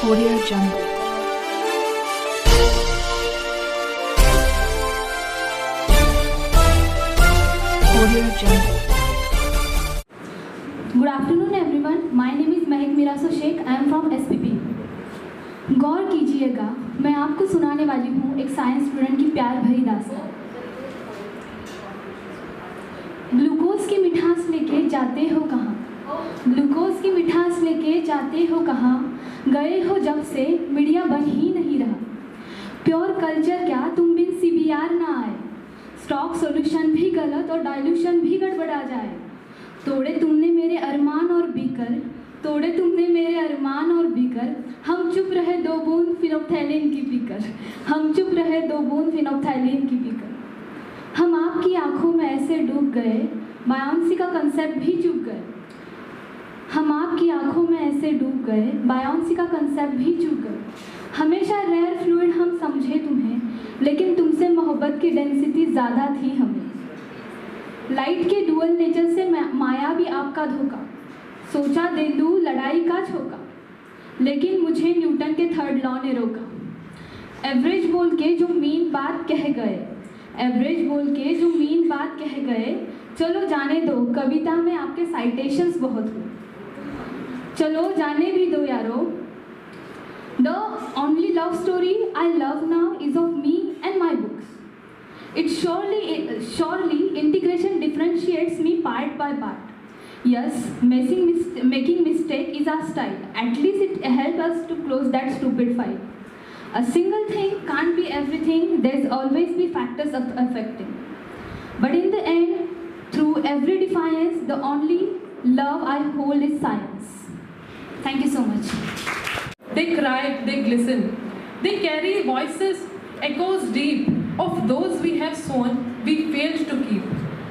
Audio Jungle. Audio Jungle. Good afternoon, everyone. My name is Mahak मिरासो Shaikh. I am from SPP. गौर कीजिएगा, मैं आपको सुनाने वाली हूँ एक साइंस स्टूडेंट की प्यार भरी दास्तान ग्लूकोज की मिठास लेके जाते हो कहाँ ग्लूकोज की मिठास लेके जाते हो कहाँ गए हो जब से मीडिया बन ही नहीं रहा। प्योर कल्चर क्या? तुम बिन सी ना आए। स्टॉक सॉल्यूशन भी गलत और डाइल्यूशन भी गड़बड़ा जाए। तोड़े तुमने मेरे अरमान और बिकर, तोड़े तुमने मेरे अरमान और बिकर। हम चुप रहे दो बूंद फिनोप्थैलिन की पीकर हम चुप रहे दो बूंद फिनोप्थैलिन की पीकर हम आपकी आँखों में ऐसे डूब गए बायोंसी का कंसेप्ट भी चुप गए। आपकी आँखों में ऐसे डूब गए बायोन्सी का कंसेप्ट भी चुप गए। हमेशा रेयर फ्लूड हम समझे तुम्हें, लेकिन तुमसे मोहब्बत की डेंसिटी ज़्यादा थी हमें। लाइट के डुअल नेचर से माया भी आपका धोखा। सोचा दे दूँ, लड़ाई का झोंका। लेकिन मुझे न्यूटन के थर्ड लॉ ने रोका। एवरेज बोल के जो मीन बात कह गए एवरेज बोल के जो मीन बात कह गए, चलो जाने दो, कविता में आपके साइटेशंस बहुत हुए। चलो Jaane Bhi Do Yaaro the only love story I love now is of me and my books It surely, surely integration differentiates me part by part. Yes, making, mis- making mistake is our style. At least it helps us to close that stupid file. A single thing can't be everything. There's always be factors of affecting. But in the end, through every defiance, the only love I hold is science. Thank you so much. They cry, they glisten. They carry voices, echoes deep of those we have sown, we failed to keep.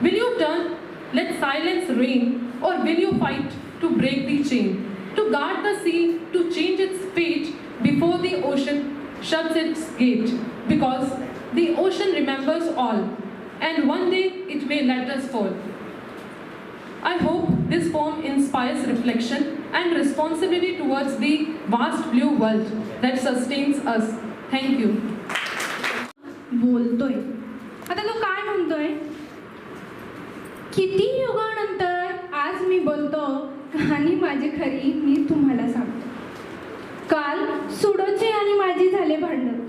Will you turn, let silence reign, or will you fight to break the chain? To guard the sea, to change its fate before the ocean shuts its gate? Because the ocean remembers all, and one day it may let us fall. I hope this poem inspires reflection and responsibility towards the vast blue world that sustains us. Thank you. बोलतोय. आता तो काय म्हणतोय? किती युगानंतर आज मी बोलतो कहाणी माझी खरी मी तुम्हाला सांगतो. काल सुडोचे आणि माझे झाले भांडण.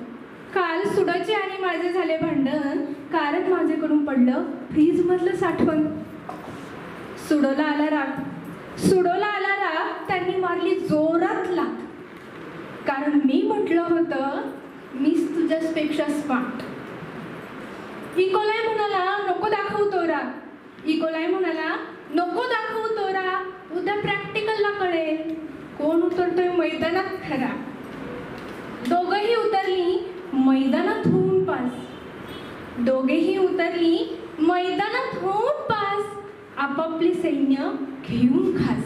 काल सुडोचे आणि माझे झाले भांडण कारण माझ्याकडून पडलं फ्रीज मधलं साठवण. सुडोला आला राग. सुडोला आला राग त्यांनी मारली जोरात लाग कारण मी म्हटलं होतं मीच तुझ्यापेक्षा स्मार्ट इकोलाय म्हणाला नको दाखवू तोरा. इकोलाय म्हणाला नको दाखवू तोरा उद्या प्रॅक्टिकलला कळेल. कोण उतरतोय मैदानात खरा. दोघंही उतरली मैदानात होऊन पास. दोघेही उतरली मैदानात होऊन पास. आपापली सैन्य घेऊन खास.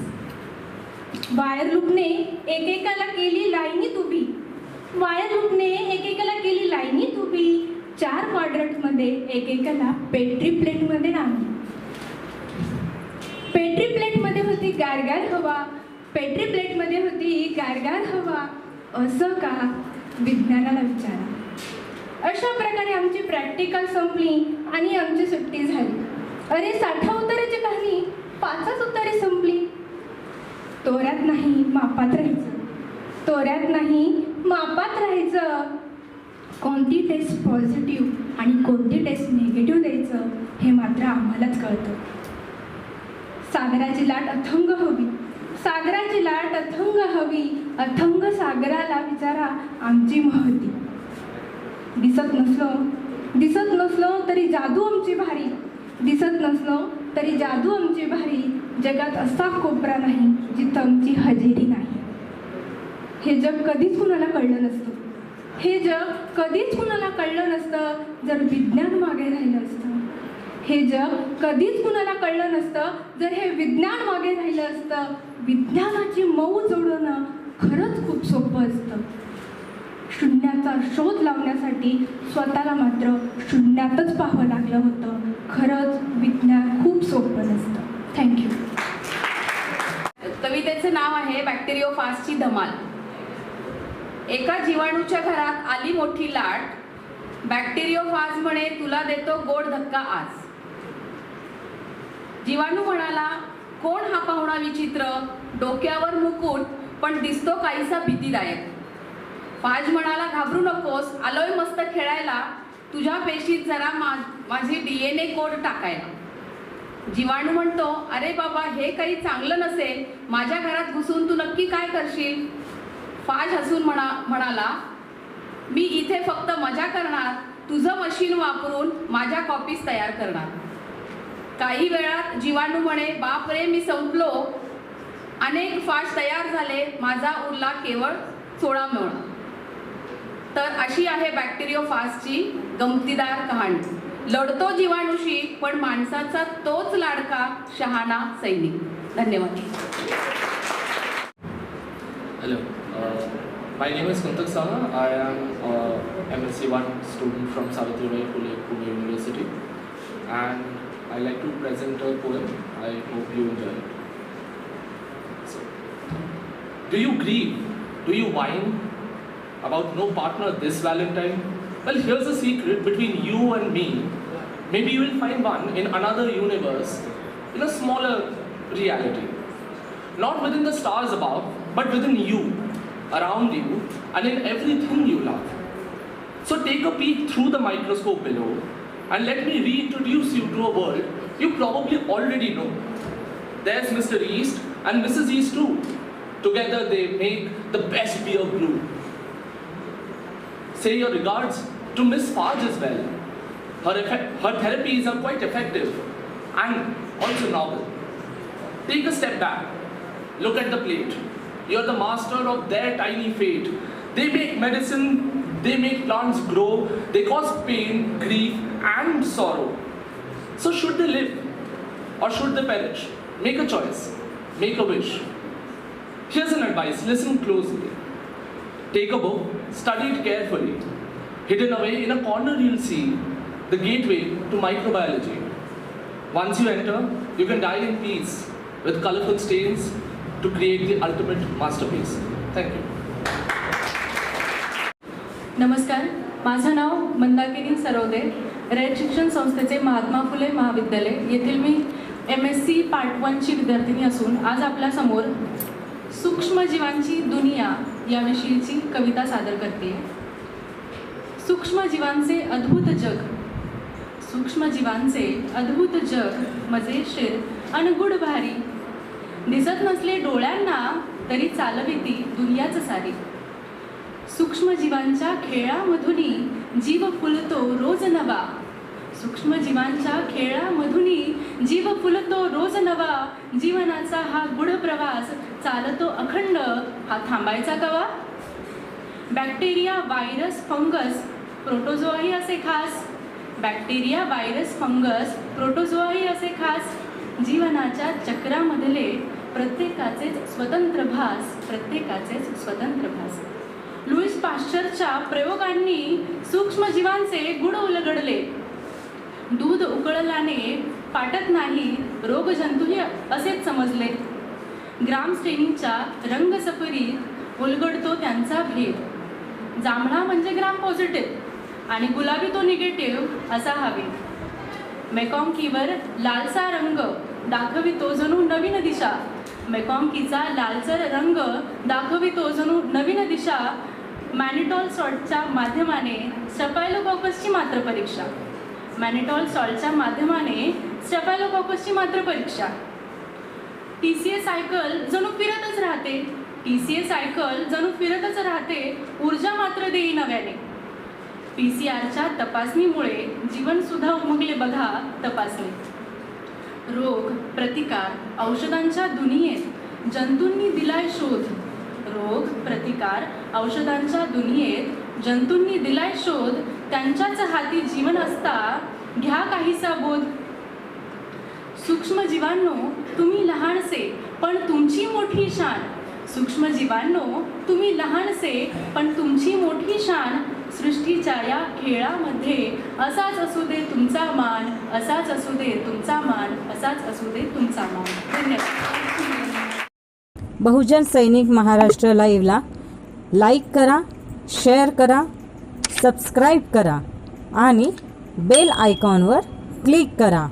वायर लुकने एकेकाला केली लाईनीत उभी. वायर लुकने एकेकाला केली लाईनीत उभी. चार क्वाड्रंटमध्ये एकेकाला पेट्री प्लेटमध्ये नाही. पेट्री प्लेटमध्ये होती गारगार हवा. पेट्री प्लेटमध्ये होती गारगार हवा. असं का? विज्ञानाला विचारा. अशा प्रकारे आमची प्रॅक्टिकल संपली आणि आमची सुट्टी झाली. अरे साठा उताराची कहाणी पाचच उतारे संपली. तोऱ्यात नाही मापात राहायचं. तोऱ्यात नाही मापात राहायचं. कोणती टेस्ट पॉझिटिव्ह आणि कोणती टेस्ट निगेटिव्ह द्यायचं हे मात्र आम्हालाच कळतं. सागराची लाट अथंग हवी. सागराची लाट अथंग हवी. अथंग सागराला विचारा आमची महती. दिसत नसलो दिसत नसलो तरी जादू आमची भारी. दिसत नसलो तरी जादू आमची भारी जगात असा कोपरा नाही जिथं आमची हजेरी नाही. हे जग कधीच कुणाला कळलं नसतं. हे जग कधीच कुणाला कळलं नसतं जर विज्ञान मागे राहिलं असतं. हे जग कधीच कुणाला कळलं नसतं जर हे विज्ञान मागे राहिलं असतं. विज्ञानाची मऊ जोडणं खरंच खूप सोपं असतं. शोध लावण्यासाठी स्वतःला मात्र शून्यातच पाहावं लागलं होतं. खरंच विज्ञान खूप सोपं नसतं. थँक्यू कवितेचं नाव आहे बॅक्टेरिओफासची धमाल. एका जीवाणूच्या घरात आली मोठी लाट. बॅक्टेरियोफाज म्हणे तुला देतो गोड धक्का आज. जीवाणू म्हणाला कोण हा पाहुणा विचित्र? डोक्यावर मुकुट पण दिसतो काहीसा भीतीदायक. फाज म्हणाला घाबरू नकोस. आलोय मस्त खेळायला. तुझ्या पेशीत जरा मा माझी डी एन ए कोड टाकायला. जीवाणू म्हणतो अरे बाबा हे काही चांगलं नसेल. माझ्या घरात घुसून तू नक्की काय करशील? फाज हसून म्हणा म्हणाला मी इथे फक्त मजा करणार. तुझं मशीन वापरून माझ्या कॉपीज तयार करणार. काही वेळात जीवाणू म्हणे बाप रे मी संपलो. अनेक फाश तयार झाले. माझा उरला केवळ सोळा मिळणार तर अशी आहे बॅक्टेरियो फास्टची गमतीदार कहाणी. लढतो जीवाणूशी पण माणसाचा तोच लाडका शहाणा सैनिक. धन्यवाद. हॅलो माय नेम इज कंतक सावा I am M S C one student from Savitribai Phule Pune university and I like to present a poem I hope you enjoy do you grieve do you whine about no partner this Valentine? Well, here's a secret between you and me. Maybe you will find one in another universe, in a smaller reality not within the stars above, but within you, around you, and in everything you love. So take a peek through the microscope below, and let me reintroduce you to a world you probably already know. There's Mr. East and Mrs. East too. Together they make the best beer brew. Say your regards to Miss Farge as well. Her, effect, her therapies are quite effective and also novel. Take a step back. Look at the plate. You're the master of their tiny fate. They make medicine, they make plants grow, they cause pain, grief, and sorrow. So, should they live or should they perish? Make a choice, make a wish. Here's an advice listen closely. Take a book, study it carefully. Hidden away in a corner, you'll see the gateway to microbiology. Once you enter, you can die in peace with colorful stains to create the ultimate masterpiece. Thank you. नमस्कार माझं नाव मंदाकिनी सरवदे रयत शिक्षण संस्थेचे महात्मा फुले महाविद्यालय येथील मी M S C part वनची विद्यार्थिनी असून आज आपल्यासमोर सूक्ष्मजीवांची दुनिया याविषयीची कविता सादर करते. सूक्ष्मजीवांचे अद्भुत जग. सूक्ष्मजीवांचे अद्भुत जग म्हणजे मजेशीर अनगुड भारी दिसत नसले डोळ्यांना तरी चालविती दुनियाच सारी. सूक्ष्मजीवांच्या खेळामधुनी जीव फुलतो रोज नवा. सूक्ष्मजीवांच्या खेळामधुनी जीव फुलतो रोज नवा. जीवनाचा हा गुढ प्रवास चालतो अखंड. हा थांबायचा कवा? बॅक्टेरिया व्हायरस फंगस प्रोटोझोआही असे खास. बॅक्टेरिया व्हायरस फंगस प्रोटोझोआही असे खास. जीवनाच्या चक्रामधले प्रत्येकाचेच स्वतंत्र भास प्रत्येकाचेच स्वतंत्र भास. लुईस पाश्चरच्या प्रयोगांनी सूक्ष्मजीवांचे गुण उलगडले. दूध उकळल्याने पाटत नाही रोगजंतूही असेच समजले. ग्रामश्रेणीच्या रंगसफरीत उलगडतो त्यांचा भेद. जांभळा म्हणजे ग्राम पॉझिटिव्ह आणि गुलाबी तो निगेटिव्ह असा हवे. मेकॉंकीवर लालसा रंग दाखवितो जणू नवीन दिशा. मेकॉंकीचा लालसर रंग दाखवितो जणू नवीन दिशा. मॅनिटॉल सॉल्टच्या माध्यमाने स्टफायलोकॉकसची मात्र परीक्षा. मॅनिटॉल सॉल्टच्या माध्यमाने स्टफायलोकॉकसची मात्र परीक्षा. टी सी ए सायकल जणू फिरतच राहते. टी सी ए सायकल जणू फिरतच राहते ऊर्जा मात्र देई नव्याने. पी सी आरच्या तपासणीमुळे जीवनसुद्धा उमगले बघा तपासणी. रोग प्रतिकार औषधांच्या दुनियेत जंतूंनी दिलाय शोध. रोग प्रतिकार औषधांच्या दुनियेत जंतूंनी दिलाय शोध. त्यांच्याच हाती जीवन असता घ्या काहीसा बोध. सूक्ष्मजीवांनो तुम्ही लहानसे पण तुमची मोठी शान. सूक्ष्मजीवांनो तुम्ही लहानसे पण तुमची मोठी शान सृष्टीच्या या खेळामध्ये. असाच असू दे तुमचा मान असाच असू दे तुमचा मान असाच असू दे तुमचा मान. धन्यवाद. बहुजन सैनिक महाराष्ट्र लाईव्हला लाईक करा शेअर करा सबस्क्राईब करा आणि बेल आयकॉनवर क्लिक करा.